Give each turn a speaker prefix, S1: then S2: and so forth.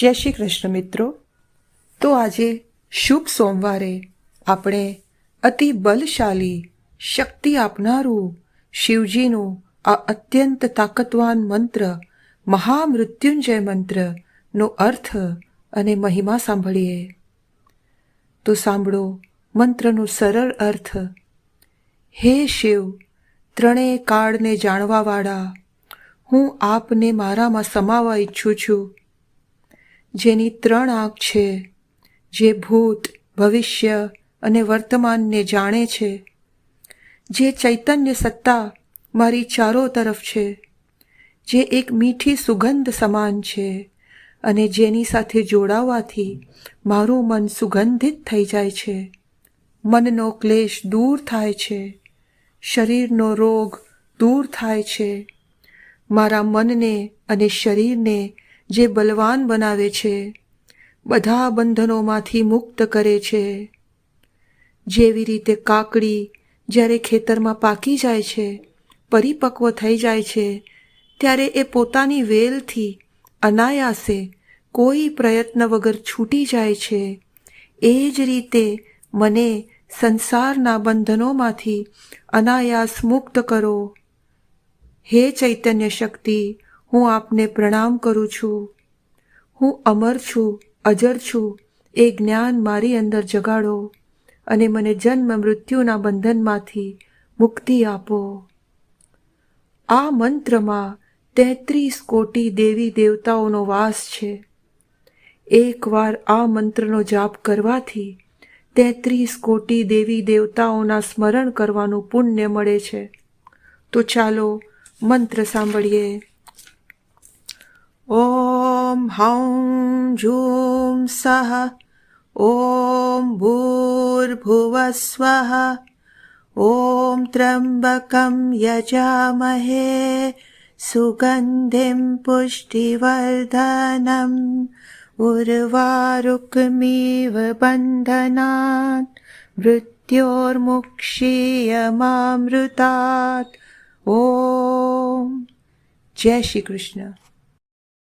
S1: જય શ્રી કૃષ્ણ મિત્રો. તો આજે શુભ સોમવારે આપણે અતિ બલશાલી શક્તિ આપનારું શિવજીનું આ અત્યંત તાકતવાન મંત્ર, મહામૃત્યુંજય મંત્રનો અર્થ અને મહિમા સાંભળીએ. તો સાંભળો મંત્રનો સરળ અર્થ. હે શિવ, ત્રણેય કાળને જાણવાવાળા, હું આપને મારામાં સમાવા ઈચ્છું છું. જેની ત્રણ આંખ છે, જે ભૂત, ભવિષ્ય અને વર્તમાનને જાણે છે, જે ચૈતન્ય સત્તા મારી ચારો તરફ છે, જે એક મીઠી સુગંધ સમાન છે અને જેની સાથે જોડાવાથી મારું મન સુગંધિત થઈ જાય છે. મનનો ક્લેશ દૂર થાય છે, શરીરનો રોગ દૂર થાય છે. મારા મનને અને શરીરને જે બલવાન બનાવે છે, બધા બંધનોમાંથી મુક્ત કરે છે. જેવી રીતે કાકડી જ્યારે ખેતરમાં પાકી જાય છે, પરિપક્વ થઈ જાય છે, ત્યારે એ પોતાની વેલથી અનાયાસે કોઈ પ્રયત્ન વગર છૂટી જાય છે. એ જ રીતે મને સંસારના બંધનોમાંથી અનાયાસ મુક્ત કરો. હે ચૈતન્ય શક્તિ હું આપને પ્રણામ કરું છું. હું અમર છું, અજર છું. એ જ્ઞાન મારી અંદર જગાડો અને મને જન્મ મૃત્યુના બંધનમાંથી મુક્તિ આપો. આ મંત્રમાં તેત્રીસ કોટી દેવી દેવતાઓનો વાસ છે. એકવાર આ મંત્રનો જાપ કરવાથી તેત્રીસ કોટી દેવી દેવતાઓના સ્મરણ કરવાનું પુણ્ય મળે છે. તો ચાલો મંત્ર સાંભળીએ. ઓમ હૌં ઝૂમ સહ ઓમ ભૂર્ભુવસ્વઃ ઓમ ત્ર્યંબકમ યજામહે સુગંધિમ પુષ્ટિવર્ધનમ ઉર્વારુકમિવ બંધનાत् મૃત્યોર્મુક્ષીયમામૃતાत् ઓમ જય શ્રી